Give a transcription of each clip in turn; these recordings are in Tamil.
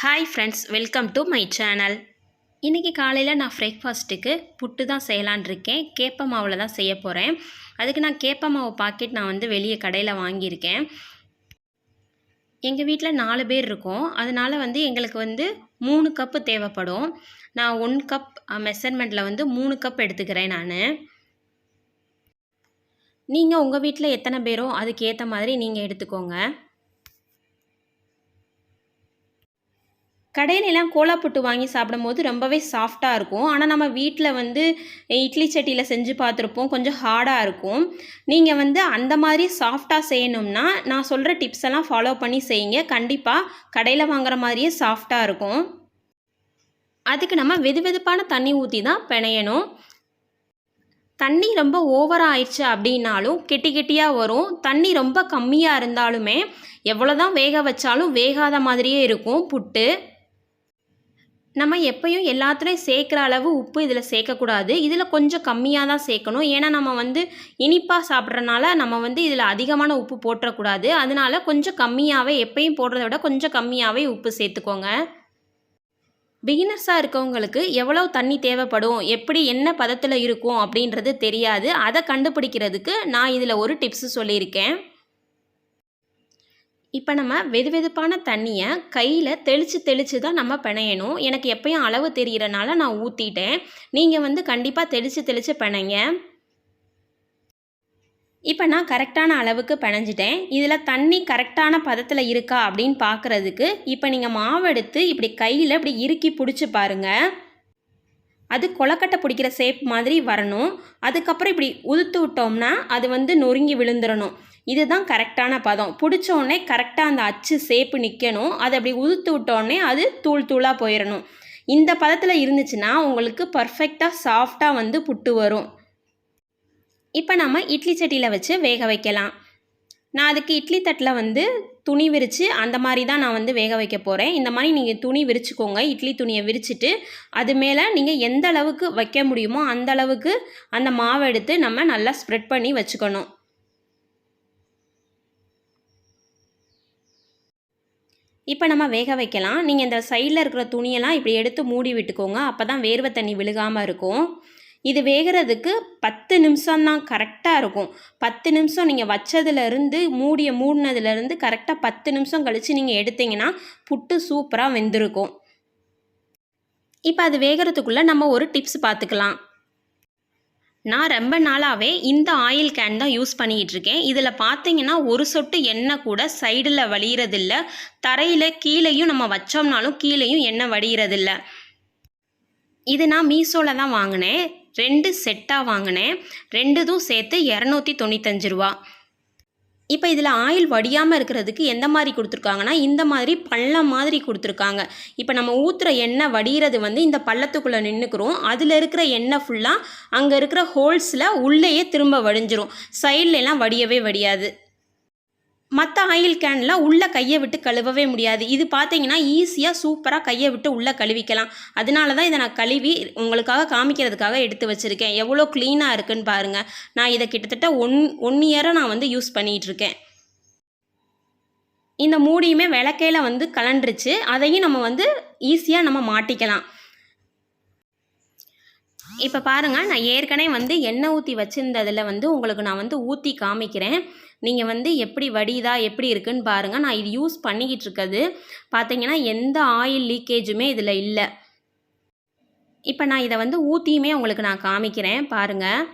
Hi friends welcome to my channel இன்றைக்கி காலையில் நான் பிரேக்ஃபாஸ்ட்டுக்கு புட்டு தான் செய்யலான் இருக்கேன். கேப்ப மாவில் தான் செய்ய போகிறேன் அதுக்கு நான் கேப்ப மாவு பாக்கெட் நான் வந்து வெளியே கடையில் வாங்கியிருக்கேன். எங்கள் வீட்டில் நாலு பேர் இருக்கோம். அதனால் வந்து எங்களுக்கு வந்து மூணு கப்பு தேவைப்படும். நான் ஒன் கப் மெஷர்மெண்ட்டில் வந்து மூணு கப் எடுத்துக்கிறேன் நான். நீங்கள் உங்கள் வீட்டில் எத்தனை பேரோ அதுக்கேற்ற மாதிரி நீங்கள் எடுத்துக்கோங்க. கடையிலலாம் கோலா புட்டு வாங்கி சாப்பிடும்போது ரொம்பவே சாஃப்டாக இருக்கும். ஆனால் நம்ம வீட்டில் வந்து இட்லி சட்டியில் செஞ்சு பார்த்துருப்போம். கொஞ்சம் ஹார்டாக இருக்கும். நீங்கள் வந்து அந்த மாதிரி சாஃப்டாக செய்யணும்னா நான் சொல்கிற டிப்ஸ் எல்லாம் ஃபாலோ பண்ணி செய்யுங்க. கண்டிப்பாக கடையில் வாங்குற மாதிரியே சாஃப்டாக இருக்கும். அதுக்கு நம்ம வெது வெதுப்பான தண்ணி ஊற்றி தான் பிணையணும். தண்ணி ரொம்ப ஓவராக ஆயிடுச்சு அப்படின்னாலும் கெட்டி கெட்டியாக வரும். தண்ணி ரொம்ப கம்மியாக இருந்தாலுமே எவ்வளோ தான் வேக வச்சாலும் வேகாத மாதிரியே இருக்கும். புட்டு. நம்ம எப்பயும் எல்லாத்துலேயும் சேர்க்குற அளவு உப்பு இதில் சேர்க்கக்கூடாது. இதில் கொஞ்சம் கம்மியாக தான் சேர்க்கணும். ஏன்னா நம்ம வந்து இனிப்பாக சாப்பிட்றனால நம்ம வந்து இதில் அதிகமான உப்பு போட்டுறக்கூடாது. அதனால கொஞ்சம் கம்மியாகவே எப்பயும் போடுறத விட கொஞ்சம் கம்மியாகவே உப்பு சேர்த்துக்கோங்க. பிகினர்ஸாக இருக்கவங்களுக்கு எவ்வளோ தண்ணி தேவைப்படும்? எப்படி என்ன பதத்தில் இருக்கும்? அப்படின்றது தெரியாது. அதை கண்டுபிடிக்கிறதுக்கு நான் இதில் ஒரு டிப்ஸு சொல்லியிருக்கேன். இப்போ நம்ம வெது வெதுப்பான தண்ணியை கையில் தெளித்து தெளித்து தான் நம்ம பிணையணும். எனக்கு எப்பயும் அளவு தெரிகிறனால நான் ஊற்றிட்டேன் நீங்கள் வந்து கண்டிப்பாக தெளித்து தெளித்து பிணைங்க. இப்போ நான் கரெக்டான அளவுக்கு பிணைஞ்சிட்டேன். இதில் தண்ணி கரெக்டான பதத்தில் இருக்கா அப்படின்னு பார்க்குறதுக்கு இப்போ நீங்கள் மாவு எடுத்து இப்படி கையில் இப்படி இறுக்கி பிடிச்சி பாருங்கள் அது கொலக்கட்டை பிடிக்கிற ஷேப் மாதிரி வரணும். அதுக்கப்புறம் இப்படி உதுத்து விட்டோம்னா அது வந்து நொறுங்கி விழுந்துடணும் இதுதான் கரெக்டான பதம். பிடிச்ச உடனே கரெக்டாக அந்த அச்சு சேப்பு நிற்கணும் அதை அப்படி உதுத்து விட்டோடனே அது தூள் தூளாக போயிடணும் இந்த பதத்தில் இருந்துச்சுன்னா உங்களுக்கு பர்ஃபெக்டாக சாஃப்டாக வந்து புட்டு வரும். இப்போ நம்ம இட்லி சட்டியில் வச்சு வேக வைக்கலாம். நான் அதுக்கு இட்லி தட்டில் வந்து துணி விரித்து அந்த மாதிரி தான் நான் வந்து வேக வைக்க போகிறேன் இந்த மாதிரி நீங்கள் துணி விரிச்சுக்கோங்க. இட்லி துணியை விரிச்சிட்டு அது மேலே நீங்கள் எந்த அளவுக்கு வைக்க முடியுமோ அந்த அளவுக்கு அந்த மாவை எடுத்து நம்ம நல்லா ஸ்ப்ரெட் பண்ணி வச்சுக்கணும். இப்போ நம்ம வேக வைக்கலாம். நீங்கள் இந்த சைடில் இருக்கிற துணியெல்லாம் இப்படி எடுத்து மூடி விட்டுக்கோங்க. அப்போ தான் வேர்வை தண்ணி விழுகாமல் இருக்கும். இது வேகிறதுக்கு பத்து நிமிஷம் தான் கரெக்டாக இருக்கும். பத்து நிமிஷம் நீங்கள் வச்சதுலேருந்து மூடிய மூடினதுலேருந்து கரெக்டாக பத்து நிமிஷம் கழித்து நீங்கள் எடுத்தீங்கன்னா புட்டு சூப்பராக வெந்திருக்கும். இப்போ அது வேகிறதுக்குள்ளே நம்ம ஒரு டிப்ஸ் பார்த்துக்கலாம் நான் ரொம்ப நாளாகவே இந்த ஆயில் கேன் தான் யூஸ் பண்ணிக்கிட்டு இருக்கேன் இதில் பார்த்தீங்கன்னா ஒரு சொட்டு எண்ணெய் கூட சைடில் வடிகிறதில்ல தரையில் கீழேயும் நம்ம வச்சோம்னாலும் கீழேயும் எண்ணெய் வடிகிறதில்ல இது நான் மீஷோவில் தான் வாங்கினேன். ரெண்டு செட்டாக வாங்கினேன். ரெண்டுதும் சேர்த்து இரநூத்தி தொண்ணூத்தஞ்சு ரூபா. இப்போ இதில் ஆயில் வடியாமல் இருக்கிறதுக்கு எந்த மாதிரி கொடுத்துருக்காங்கன்னா இந்த மாதிரி பள்ளம் மாதிரி கொடுத்துருக்காங்க. இப்போ நம்ம ஊற்றுற எண்ணெய் வடிகிறது வந்து இந்த பள்ளத்துக்குள்ளே நின்றுக்கிறோம் அதில் இருக்கிற எண்ணெய் ஃபுல்லாக அங்கே இருக்கிற ஹோல்ஸில் உள்ளேயே திரும்ப வடிஞ்சிரும். சைட்லலாம் வடியவே வடியாது. மற்ற ஆயில் கேனில் உள்ளே கையை விட்டு கழுவவே முடியாது. இது பார்த்தீங்கன்னா ஈஸியாக சூப்பராக கையை விட்டு உள்ளே கழுவிக்கலாம். அதனால தான் இதை நான் கழுவி உங்களுக்காக காமிக்கிறதுக்காக எடுத்து வச்சுருக்கேன். எவ்வளோ க்ளீனாக இருக்குன்னு பாருங்கள் நான் இதை கிட்டத்தட்ட ஒன் ஒன் இயராக நான் வந்து யூஸ் பண்ணிகிட்ருக்கேன் இந்த மூடியுமே விளக்கையில் வந்து கலண்டுருச்சு. அதையும் நம்ம வந்து ஈஸியாக நம்ம மாட்டிக்கலாம். இப்போ பாருங்கள் நான் ஏற்கனவே வந்து எண்ணெய் ஊற்றி வச்சுருந்ததில் வந்து உங்களுக்கு நான் வந்து ஊற்றி காமிக்கிறேன். நீங்கள் வந்து எப்படி வடிதா எப்படி இருக்குன்னு பாருங்கள் நான் இது யூஸ் பண்ணிக்கிட்டு இருக்கிறது. பார்த்தீங்கன்னா எந்த ஆயில் லீக்கேஜுமே இதில் இல்லை. இப்போ நான் இதை வந்து ஊற்றியுமே உங்களுக்கு நான் காமிக்கிறேன். பாருங்கள்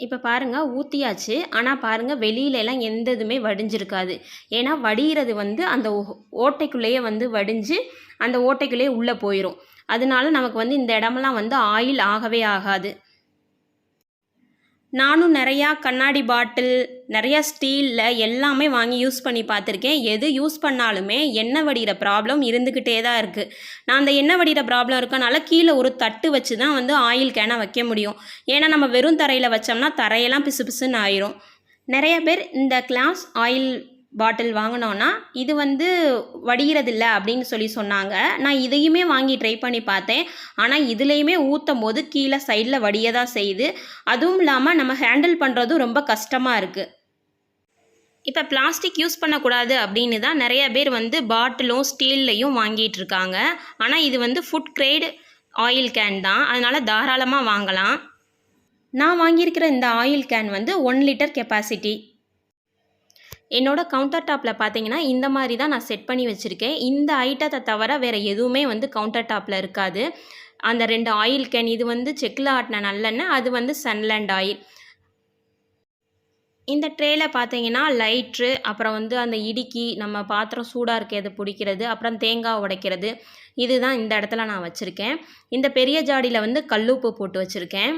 இப்போ பாருங்கள் ஊற்றியாச்சு ஆனால் பாருங்கள் வெளியிலலாம் எந்த இதுவுமே வடிஞ்சிருக்காது. ஏன்னா வடிகிறது வந்து அந்த ஓட்டைக்குள்ளேயே வந்து வடிஞ்சு அந்த ஓட்டைக்குள்ளேயே உள்ளே போயிடும் அதனால நமக்கு வந்து இந்த இடமெல்லாம் வந்து ஆயில் ஆகவே ஆகாது. நானும் நிறையா கண்ணாடி பாட்டில் நிறையா ஸ்டீலில் எல்லாமே வாங்கி யூஸ் பண்ணி பார்த்துருக்கேன். எது யூஸ் பண்ணாலுமே எண்ணெய் வடிகிற ப்ராப்ளம் இருந்துக்கிட்டே தான் இருக்குது நான் அந்த எண்ணெய் வடிகிற ப்ராப்ளம் இருக்கனால கீழே ஒரு தட்டு வச்சு தான் வந்து ஆயில் கேனை வைக்க முடியும். ஏன்னா நம்ம வெறும் தரையில் வச்சோம்னா தரையெல்லாம் பிசு பிசுன்னு ஆயிரும். நிறைய பேர் இந்த கிளாஸ் ஆயில் பாட்டில் வாங்கினோன்னா இது வந்து வடிகிறதில்ல அப்படின்னு சொல்லி சொன்னாங்க. நான் இதையுமே வாங்கி ட்ரை பண்ணி பார்த்தேன். ஆனால் இதுலேயுமே ஊற்றும் போது கீழே சைடில் வடிய தான் செய்யுது. அதுவும் இல்லாமல் நம்ம ஹேண்டில் பண்ணுறதும் ரொம்ப கஷ்டமாக இருக்குது இப்போ பிளாஸ்டிக் யூஸ் பண்ணக்கூடாது அப்படின்னு தான் நிறைய பேர் வந்து பாட்டிலும் ஸ்டீல்லையும் வாங்கிட்டு இருக்காங்க. ஆனால் இது வந்து ஃபுட் கிரேடு ஆயில் கேன் தான். அதனால் தாராளமாக வாங்கலாம். நான் வாங்கியிருக்கிற இந்த ஆயில் கேன் வந்து ஒன் லிட்டர் கெப்பாசிட்டி என்னோட கவுண்டர் டாப்பில் பார்த்தீங்கன்னா இந்த மாதிரி தான் நான் செட் பண்ணி வச்சுருக்கேன். இந்த ஐட்டத்தை தவிர வேறு எதுவுமே வந்து கவுண்டர் டாப்பில் இருக்காது. அந்த ரெண்டு ஆயில் கேன் இது வந்து செக்கில் ஆட்டின நல்லெண்ணெய் அது வந்து சன்லேண்ட் ஆயில் இந்த ட்ரேயில் பார்த்தீங்கன்னா லைட்ரு அப்புறம் வந்து அந்த இடுக்கி நம்ம பாத்திரம் சூடாக இருக்கிறது பிடிக்கிறது அப்புறம் தேங்காய் உடைக்கிறது இதுதான் இந்த இடத்துல நான் வச்சுருக்கேன். இந்த பெரிய ஜாடியில் வந்து கல்லுப்பு போட்டு வச்சுருக்கேன்.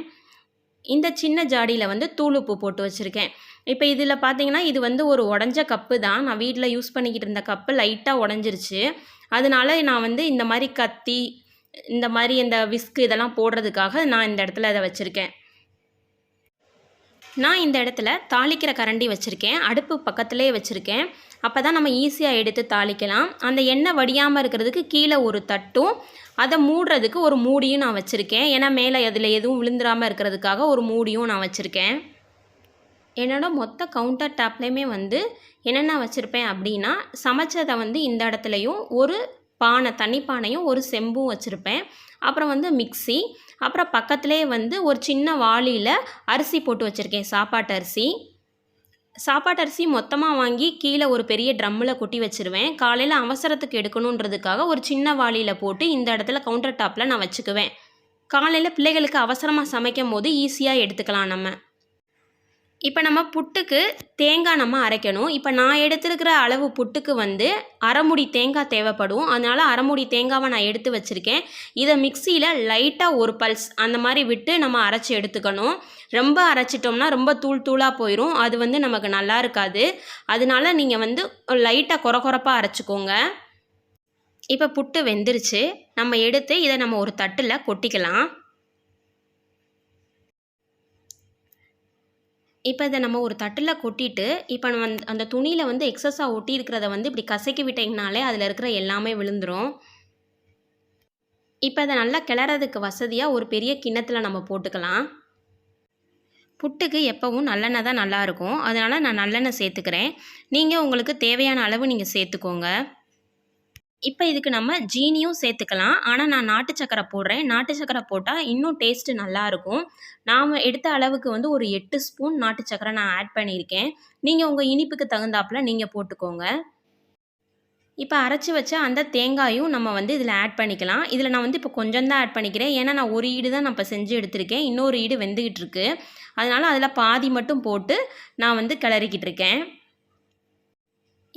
இந்த சின்ன ஜாடியில் வந்து தூளுப்பு போட்டு வச்சுருக்கேன். இப்போ இதில் பார்த்தீங்கன்னா இது வந்து ஒரு உடஞ்ச கப்பு தான். நான் வீட்டில் யூஸ் பண்ணிக்கிட்டு இருந்த கப்பு லைட்டாக உடஞ்சிருச்சு. அதனால நான் வந்து இந்த மாதிரி கத்தி இந்த மாதிரி இந்த விஸ்கு இதெல்லாம் போடுறதுக்காக நான் இந்த இடத்துல அதை வச்சுருக்கேன். நான் இந்த இடத்துல தாளிக்கிற கரண்டி வச்சுருக்கேன். அடுப்பு பக்கத்துலேயே வச்சுருக்கேன். அப்போ தான் நம்ம ஈஸியாக எடுத்து தாளிக்கலாம். அந்த எண்ணெய் வடியாமல் இருக்கிறதுக்கு கீழே ஒரு தட்டும். அதை மூடுறதுக்கு ஒரு மூடியும் நான் வச்சுருக்கேன். ஏன்னா மேலே அதில் எதுவும் விழுந்துராமல் இருக்கிறதுக்காக ஒரு மூடியும் நான் வச்சுருக்கேன். என்னோட மொத்த கவுண்டர் டாப்லேயுமே வந்து என்னென்ன வச்சுருப்பேன் அப்படின்னா சமைச்சதை வந்து இந்த இடத்துலையும் ஒரு பானை தண்ணி பானையும் ஒரு செம்பும் வச்சுருப்பேன். அப்புறம் வந்து மிக்ஸி அப்புறம் பக்கத்துலேயே வந்து ஒரு சின்ன வாளியில் அரிசி போட்டு வச்சுருக்கேன் சாப்பாட்டு அரிசி. சாப்பாட்டு அரிசி மொத்தமாக வாங்கி கீழே ஒரு பெரிய ட்ரம்மில் கொட்டி வச்சுருவேன். காலையில் அவசரத்துக்கு எடுக்கணுன்றதுக்காக ஒரு சின்ன வாளியில் போட்டு இந்த இடத்துல கவுண்டர் டாப்பில் நான் வச்சுக்குவேன். காலையில் பிள்ளைகளுக்கு அவசரமாக சமைக்கும் போது ஈஸியாக எடுத்துக்கலாம் நம்ம. இப்போ நம்ம புட்டுக்கு தேங்காய் நம்ம அரைக்கணும். இப்போ நான் எடுத்துருக்கிற அளவு புட்டுக்கு வந்து அரைமுடி தேங்காய் தேவைப்படும். அதனால் அரைமுடி தேங்காவை நான் எடுத்து வச்சுருக்கேன். இதை மிக்சியில் லைட்டாக ஒரு பல்ஸ் அந்த மாதிரி விட்டு நம்ம அரைச்சி எடுத்துக்கணும். ரொம்ப அரைச்சிட்டோம்னா ரொம்ப தூள் தூளாக போயிடும் அது வந்து நமக்கு நல்லா இருக்காது. அதனால நீங்கள் வந்து லைட்டாக குறை குறைப்பாக அரைச்சிக்கோங்க. இப்போ புட்டு வெந்துருச்சு. நம்ம எடுத்து இதை நம்ம ஒரு தட்டில் கொட்டிக்கலாம். இப்போ இதை நம்ம ஒரு தட்டில் கொட்டிட்டு இப்போ நம்ம அந்த- அந்த துணியில் வந்து எக்ஸஸாக ஒட்டி இருக்கிறத வந்து இப்படி கசக்கி விட்டிங்கனாலே அதில் இருக்கிற எல்லாமே விழுந்துடும் இப்போ அதை நல்லா கிளறதுக்கு வசதியாக ஒரு பெரிய கிண்ணத்தில் நம்ம போட்டுக்கலாம். புட்டுக்கு எப்போவும் நல்லெண்ணெய் தான் நல்லாயிருக்கும் அதனால் நான் நல்லெண்ணெய் சேர்த்துக்கிறேன். நீங்கள் உங்களுக்கு தேவையான அளவு நீங்கள் சேர்த்துக்கோங்க. இப்போ இதுக்கு நம்ம ஜீனியும் சேர்த்துக்கலாம். ஆனால் நான் நாட்டு சக்கரை போடுறேன். நாட்டு சக்கரை போட்டால் இன்னும் டேஸ்ட்டு நல்லாயிருக்கும் நாம் எடுத்த அளவுக்கு வந்து ஒரு எட்டு ஸ்பூன் நாட்டு சக்கரை நான் ஆட் பண்ணியிருக்கேன். நீங்கள் உங்கள் இனிப்புக்கு தகுந்தாப்புல நீங்கள் போட்டுக்கோங்க. இப்போ அரைச்சி வச்ச அந்த தேங்காயும் நம்ம வந்து இதில் ஆட் பண்ணிக்கலாம். இதில் நான் வந்து இப்போ கொஞ்சம் தான் ஆட் பண்ணிக்கிறேன். ஏன்னா நான் ஒரு ஈடு தான் நான் இப்போ செஞ்சு எடுத்திருக்கேன். இன்னொரு ஈடு வெந்துக்கிட்டு இருக்கு. அதனால் அதில் பாதி மட்டும் போட்டு நான் வந்து கிளறிக்கிட்டு இருக்கேன்.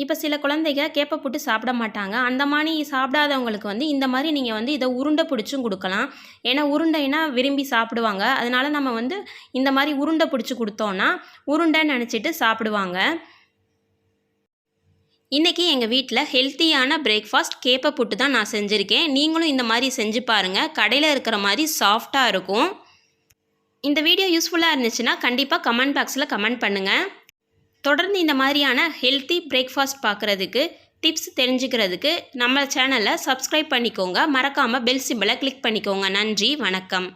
இப்போ சில குழந்தைங்க கேப்பை போட்டு சாப்பிட மாட்டாங்க. அந்த மாதிரி சாப்பிடாதவங்களுக்கு வந்து இந்த மாதிரி நீங்கள் வந்து இதை உருண்டை பிடிச்சும் கொடுக்கலாம். ஏன்னா உருண்டைனா விரும்பி சாப்பிடுவாங்க. அதனால் நம்ம வந்து இந்த மாதிரி உருண்டை பிடிச்சி கொடுத்தோன்னா உருண்டைன்னு நினச்சிட்டு சாப்பிடுவாங்க. இன்றைக்கி எங்கள் வீட்டில் ஹெல்த்தியான பிரேக்ஃபாஸ்ட் கேப்பை புட்டு தான் நான் செஞ்சுருக்கேன். நீங்களும் இந்த மாதிரி செஞ்சு பாருங்கள் கடையில் இருக்கிற மாதிரி சாஃப்டாக இருக்கும். இந்த வீடியோ யூஸ்ஃபுல்லாக இருந்துச்சுன்னா கண்டிப்பாக கமெண்ட் பாக்ஸில் கமெண்ட் பண்ணுங்கள் தொடர்ந்து இந்த மாதிரியான ஹெல்த்தி பிரேக்ஃபாஸ்ட் பார்க்குறதுக்கு டிப்ஸ் தெரிஞ்சுக்கிறதுக்கு நம்ம சேனலை சப்ஸ்கிரைப் பண்ணிக்கோங்க. மறக்காமல் பெல் சிம்பிளை கிளிக் பண்ணிக்கோங்க. நன்றி வணக்கம்.